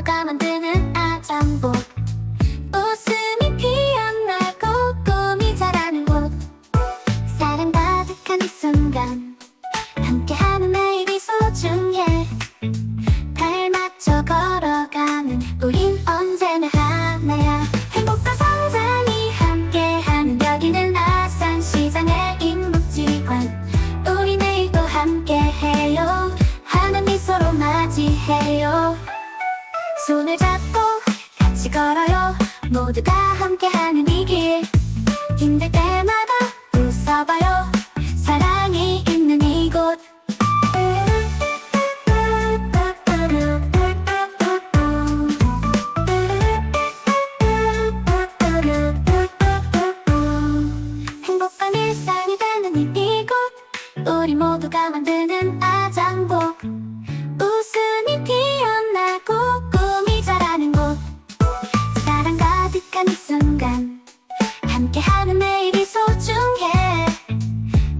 모두가 만드는 아장복 웃음이 피어나고 꿈이 자라는 곳. 사랑 가득한 이 순간 함께하는 매일이 소중해. 발 맞춰 걸어가는 우린 손을 잡고 같이 걸어요. 모두가 함께하는 이 길. 힘들 때마다 웃어봐요. 사랑이 있는 이곳. 행복한 일상이 되는 이곳. 우리 모두가 만드는 아자. 가득한 이 순간 함께하는 매일이 소중해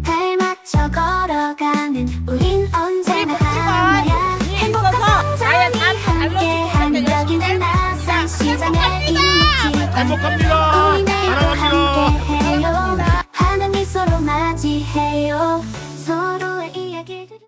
발 맞춰 걸어가는 우린 언제나 하나야 행복한 성장이 함께하는 여기는 나산 시장의 인기 행복합니다.